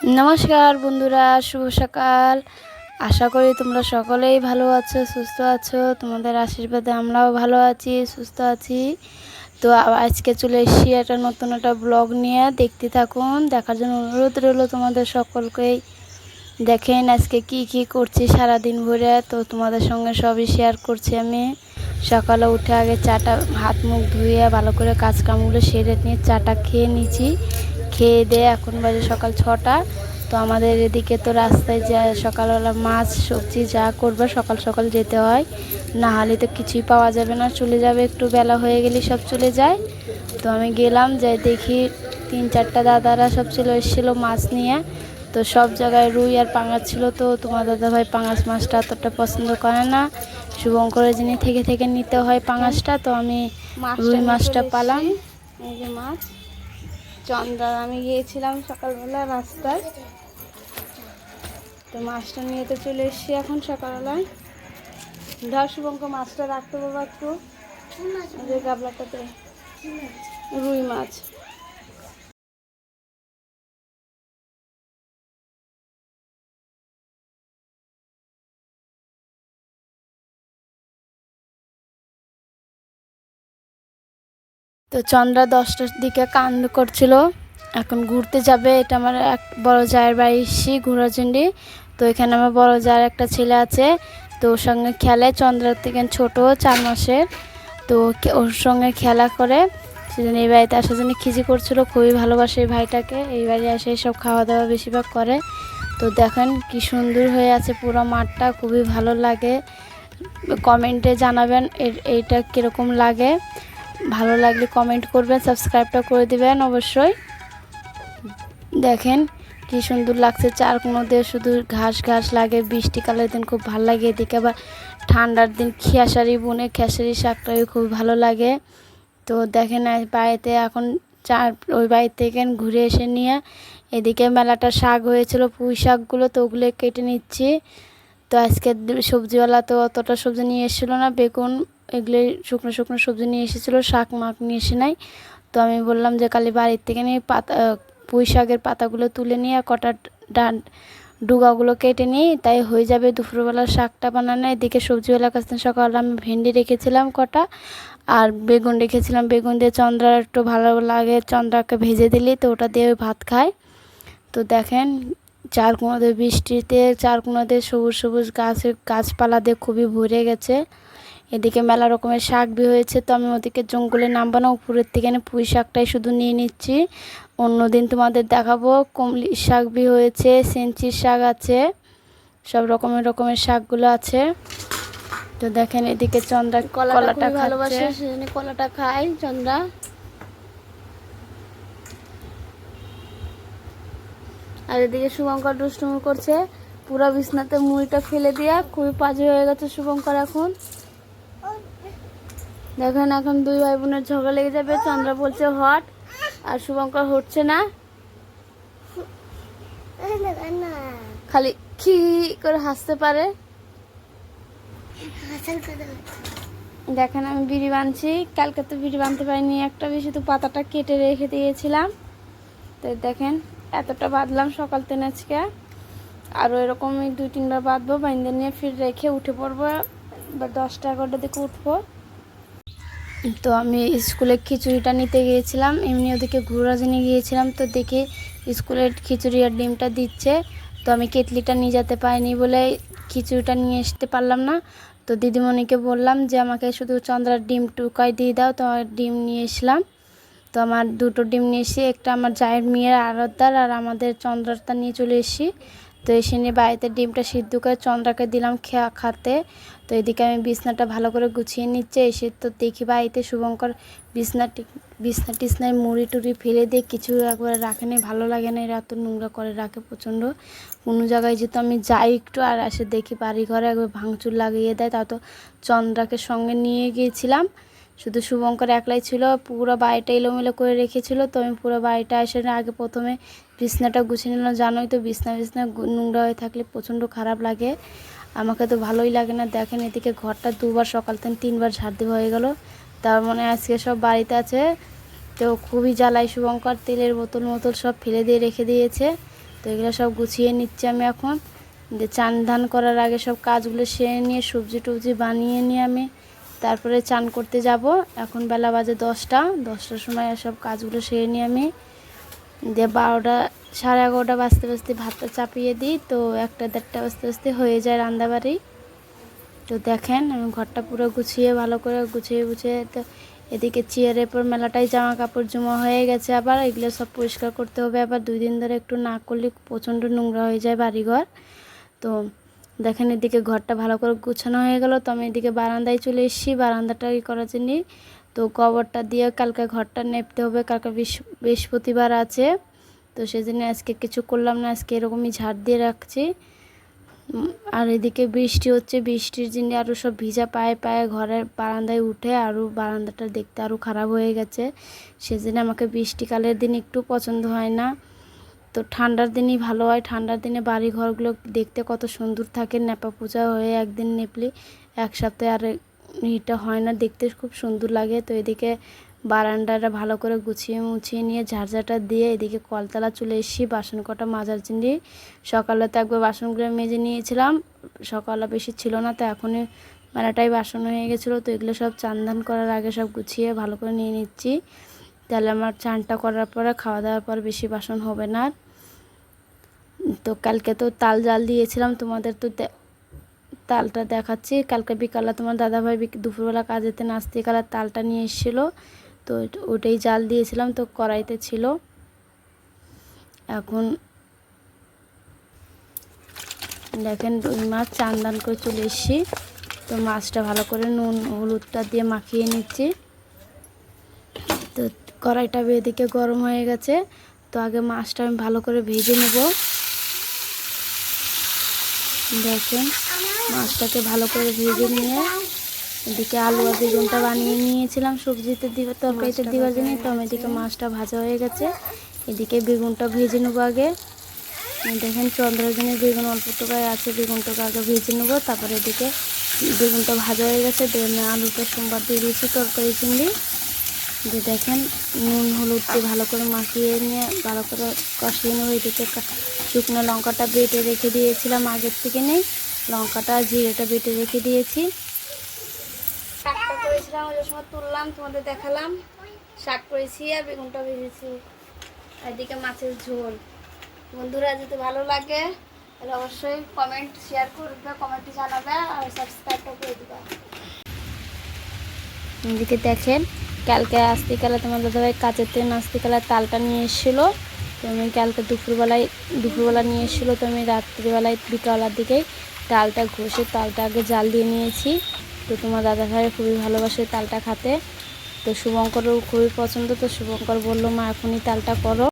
নমস্কার বন্ধুরা, শুভ সকাল। আশা করি তোমরা সকলেই ভালো আছো, সুস্থ আছো। তোমাদের আশীর্বাদে আমরাও ভালো আছি, সুস্থ আছি। তো আজকে চলে এসেছি একটা নতুন একটা ব্লগ নিয়ে। দেখতে থাকুন, দেখার জন্য অনুরোধ রইল তোমাদের সকলকেই। দেখেন আজকে কি কি করছি সারা দিন ভরে, তো তোমাদের সঙ্গে সবই শেয়ার করছি আমি। সকালে উঠে আগে চাটা, হাত মুখ ধুয়ে ভালো করে কাজ কামগুলো সেরে নিয়ে চাটা খেয়ে নিয়েছি। খেয়ে দিয়ে এখন বাজে সকাল ছটা। তো আমাদের এদিকে তো রাস্তায় যা সকালবেলা মাছ সবজি যা করবে সকাল সকাল যেতে হয়। না হলে তো কিছুই পাওয়া যাবে না চলে যাবে একটু বেলা হয়ে গেলে সব চলে যায়। তো আমি গেলাম যাই দেখি তিন চারটা দাদারা সব চলে এসেছিল মাছ নিয়ে। তো সব জায়গায় রুই আর পাঙাশ ছিল তো তোমার দাদাভাই পাঙাশ মাছটা অতটা পছন্দ করে না। শুভঙ্করের যিনি থেকে থেকে নিতে হয় পাঙাশটা। তো আমি রুই মাছটা পালাম। এই যে মাছ। চন্দ্রা আমি গিয়েছিলাম সকালবেলা রাস্তায়। তো মাছটা নিয়ে তো চলে এসছি এখন সকালবেলায়। ধর শুভঙ্ক মাছটা রাখতে পারব গাবলাটাতে। রুই মাছ। তো চন্দ্রা দশটার দিকে কান্দ করছিল। এখন ঘুরতে যাবে, এটা আমার এক বড় জায়ের বাড়ি এসেছি ঘোরার তো এখানে আমার বড় জায়ের একটা ছেলে আছে, তো ওর সঙ্গে খেলে। চন্দ্রার থেকে ছোট, চার মাসের। তো ওর সঙ্গে খেলা করে। সেজন্য এই বাড়িতে আসার জন্য খিজি করছিল, খুবই ভালোবাসে এই ভাইটাকে। এই বাড়ি এসে সব খাওয়া দাওয়া বেশিরভাগ করে। তো দেখেন কি সুন্দর হয়ে আছে পুরো মাঠটা, খুবই ভালো লাগে। কমেন্টে জানাবেন এর- এইটা কীরকম লাগে। ভালো লাগলে কমেন্ট করবেন সাবস্ক্রাইবটা করে দিবেন অবশ্যই। দেখেন কি সুন্দর লাগছে চার কোনো দিয়ে শুধু ঘাস ঘাস লাগে বৃষ্টিকালের দিন খুব ভালো লাগে, এদিকে আবার ঠান্ডার দিন খেসারি, বুনে খেসারি শাকটাও খুব ভালো লাগে। তো দেখেন বাড়িতে এখন চার, ওই বাড়ি থেকে ঘুরে এসে নিয়ে এদিকে মেলাটা শাক হয়েছিল, পুঁই শাকগুলো তো ওগুলো কেটে নিচ্ছি। তো আজকে সবজিওয়ালা তো অতটা সবজি নিয়ে এসেছিল না, বেগুন এগুলো শুকনো শুকনো সবজি নিয়ে এসেছিল, শাক মাক নিয়ে এসে নাই। তো আমি বললাম যে কালি বাড়ির থেকে নিয়ে পাতা পুঁই শাকের পাতাগুলো তুলে নিয়ে কটা ডান ডুগাগুলো কেটে নিই। তাই হয়ে যাবে দুপুরবেলা শাকটা বানানো। এদিকে সবজিওয়ালার কাছ থেকে সকালে আমি ভেন্ডি রেখেছিলাম কটা, আর বেগুন রেখেছিলাম। বেগুন দিয়ে চন্দ্রা একটু ভালো লাগে, চন্দ্রাকে ভেজে দিলি তো ওটা দিয়ে ভাত খায়। তো দেখেন, চার কোনোতে বৃষ্টিতে, চার কোনোতে সবুজ সবুজ গাছের গাছপালা দিয়ে খুবই ভরে গেছে। এদিকে মেলা রকমের শাক বি হয়েছে তো আমি ওদিকে জঙ্গলে নামবো না উপরের থেকে এনে পুঁই শাকটাই শুধু নিয়ে নিচ্ছি। অন্যদিন তোমাদের দেখাবো কমলি শাক বি হয়েছে সেঞ্চির শাক আছে সব রকমের রকমের শাকগুলো আছে। তো দেখেন এদিকে চন্দ্রা কলাটা ভালোবাসে সেজন্য কলাটা খাই চন্দ্রা। আর এদিকে শুভঙ্কর দুষ্টুমি করছে পুরো বিছনাতে মুড়িটা ফেলে দিয়া খুবই পাজি হয়ে গেছে শুভঙ্কর এখন। দেখেন এখন দুই ভাই বোনের ঝগড়া লেগে যাবে। চন্দ্রা বলছে, হট। আর শুভঙ্কর, হচ্ছে না। খালি কি করে হাসতে পারে? দেখেন আমি বিড়ি বানছি। কালকে তো বিড়ি বানতে পারিনি। একটা বেশি তো পাতাটা কেটে রেখে দিয়েছিলাম। তো দেখেন, এতটা বাঁধলাম সকাল থেকে আজকে। আরও এরকমই দুই তিনবার বাঁধবো, বাইন্দে নিয়ে ফির রেখে উঠে পড়ব। বা দশটা এগারোটার দিকে উঠবো। তো আমি স্কুলে খিচুড়িটা নিতে গিয়েছিলাম, এমনি ওদিকে ঘুরাজিনে গিয়েছিলাম তো দেখি স্কুলের খিচুড়ি আর ডিমটা দিচ্ছে। তো আমি কেটলিটা নিয়ে যেতে পারিনি বলে খিচুড়িটা নিয়ে আসতে পারলাম না। তো দিদিমণিকে বললাম যে, আমাকে শুধু চন্দ্রার ডিম টুকাই দিয়ে দাও, তো ডিম নিয়ে এসলাম তো আমার দুটো ডিম নিয়ে এসে, একটা আমার জায়ের মেয়ের আরতদার আর আমাদের চন্দ্রারটা নিয়ে চলে এসেছি। তো এসে নিয়ে বাড়িতে ডিমটা সিদ্ধ করে চন্দ্রাকে দিলাম খেয়া খাতে। তো এদিকে আমি বিছনাটা ভালো করে গুছিয়ে নিচ্ছে। এসে তো দেখি বাড়িতে শুভঙ্কর বিছনা বিছনা টিছনায় মুড়ি টুড়ি ফেলে দিয়ে কিছু একবার রাখে নেই ভালো লাগে না। এরা এত নোংরা করে রাখে প্রচণ্ড। কোনো জায়গায় যেহেতু আমি যাই একটু আর আসে দেখি বাড়ি ঘরে একবার ভাঙচুর লাগিয়ে দেয়, তা তো চন্দ্রাকে সঙ্গে নিয়ে গিয়েছিলাম। শুধু শুভঙ্কর একলাই ছিল, পুরো বাড়িটা এলোমেলো করে রেখেছিল। তো আমি পুরো বাড়িটা এসে আগে প্রথমে বিছনাটা গুছিয়ে নিলাম। জানোই তো বিছনা বিছনা নোংরা হয়ে থাকলে প্রচণ্ড খারাপ লাগে। আমাকে তো ভালোই লাগে না। দেখেন এদিকে ঘরটা দুবার, সকাল থেকে তিনবার ঝাড় দেওয়া হয়ে গেল। তার মানে আজকে সব বাড়িতে আছে। তো খুবই জ্বালাই শুভঙ্কর। তেলের বোতল মোতল সব ফেলে দিয়ে রেখে দিয়েছে। তো এগুলো সব গুছিয়ে নিচ্ছি আমি এখন। যে চান ধান করার আগে সব কাজগুলো সেরে নিয়ে, সবজি টবজি বানিয়ে নিয়ে আমি তারপরে চান করতে যাব। এখন বেলা বাজে দশটা। দশটার সময় সব কাজগুলো সেরে নিয়ে আমি। দিয়ে বারোটা, সাড়ে এগারোটা বাজতে বাজতে ভাতটা চাপিয়ে দিই। তো একটা দেড়টা বাজতে বাজতে হয়ে যায় রান্নাবাড়ি। তো দেখেন, আমি ঘরটা পুরো গুছিয়ে, ভালো করে গুছিয়ে গুছিয়ে তো এদিকে চেয়ারের পর মেলাটাই জামা কাপড় জমা হয়ে গেছে আবার। এগুলো সব পরিষ্কার করতে হবে। আবার দুই দিন ধরে একটু না করলে প্রচণ্ড নোংরা হয়ে যায় বাড়িঘর। তো দেখেন এদিকে ঘরটা ভালো করে গুছানো হয়ে গেল। তো আমি এদিকে বারান্দায় চলে এসেছি। বারান্দাটা ই করার জন্য? তো কবরটা দিয়ে কালকে ঘরটা নেপতে হবে। কালকে বৃহস্প- বৃহস্পতিবার আছে। তো সেজন্য আজকে কিছু করলাম না। আজকে এরকমই ঝাড় দিয়ে রাখছি। আর এদিকে বৃষ্টি হচ্ছে। বৃষ্টির জন্য আরও সব ভিজা পায়ে পায়ে ঘরের বারান্দায় উঠে আরও বারান্দাটা দেখতে আরও খারাপ হয়ে গেছে। সেজন্য আমাকে বৃষ্টিকালের দিন একটু পছন্দ হয় না। তো ঠান্ডার দিনই ভালো হয়। ঠান্ডার দিনে বাড়ি ঘরগুলো দেখতে কত সুন্দর থাকে। নেপা পূজা হয়ে একদিন নেপলি, এক সপ্তাহে আর এটা হয় না। দেখতে খুব সুন্দর লাগে। তো এদিকে বারান্দাটা ভালো করে গুছিয়ে মুছিয়ে নিয়ে ঝাড়ঝাটা দিয়ে এদিকে কলতলা চলে এসেছি বাসন কটা মাজার জন্য সকালে তো একবার বাসনগুলো মেজে নিয়েছিলাম সকালে বেশি ছিল না, তো এখনই মেলাটাই বাসন হয়ে গেছিল। তো এগুলো সব চান করার আগে সব গুছিয়ে ভালো করে নিয়ে নিচ্ছি। তাহলে আমার চানটা করার পরে খাওয়া দাওয়ার পর বেশি বাসন হবে না। তো কালকে তো তাল জাল দিয়েছিলাম, তোমাদের তো তালটা দেখাচ্ছি। কালকে বিকালে তোমার দাদাভাই দুপুরবেলা কাজেতে নাচতে কালার তালটা নিয়ে এসেছিল। তো ওটাই জাল দিয়েছিলাম, তো কড়াইতে ছিল। এখন দেখেন রুই মাছ চান দান করে চলে এসেছি। তো মাছটা ভালো করে নুন, হলুদটা দিয়ে মাখিয়ে নিচ্ছি। তো কড়াইটা এদিকে গরম হয়ে গেছে। তো আগে মাছটা আমি ভালো করে ভেজে নেব। দেখেন মাছটাকে ভালো করে ভেজে নিয়ে এদিকে আলু আর বেগুনটা বানিয়ে নিয়েছিলাম সবজিতে দিবে তরকারিতে দেওয়ার জন্য তো আমি এদিকে মাছটা ভাজা হয়ে গেছে। এদিকে বেগুনটা ভেজে নেব আগে। দেখেন চন্দ্রজনের বেগুন অল্প টাকায় আছে বেগুনটাকে আগে ভেজে নেব। তারপরে এদিকে বেগুনটা ভাজা হয়ে গেছে। দেন আলুটা সোমবার দিয়ে দিয়েছি তরকারি চিংড়ি। যে দেখেন, নুন, হলুদ দিয়ে ভালো করে মাখিয়ে নিয়ে ভালো করে কষিয়ে নেব। এদিকে শুকনো লঙ্কাটা বেটে রেখে দিয়েছিলাম আগের থেকে নেই। লঙ্কাটা, জিরেটা বেটে রেখে দিয়েছি। শাকটা করেছিলাম, ওই সময় তুললাম, তোমাদের দেখালাম। শাক করেছি আর বেগুনটা ভেজেছি। এদিকে মাছের ঝোল। বন্ধুরা, যদি ভালো লাগে, তাহলে অবশ্যই কমেন্ট শেয়ার করবে কমেন্টে জানাবে আর সাবস্ক্রাইবটা করে দিবে এদিকে দেখেন কালকে আসতিকালে তোমার দাদাভাই কাচেতে নাস্তিকালে তালটা নিয়ে এসেছিল। তো আমি কালকে দুপুরবেলায়, দুপুরবেলা নিয়ে এসেছিল তো আমি রাত্রিবেলায় বিকালবেলার দিকে তালটা ঘষে, তালটা আগে জাল দিয়ে নিয়েছি। তো তোমার দাদাভাই খুবই ভালোবাসে তালটা খাতে। তো শুভঙ্করও খুবই পছন্দ, তো শুভঙ্কর বলল, মা, এখনই তালটা করো।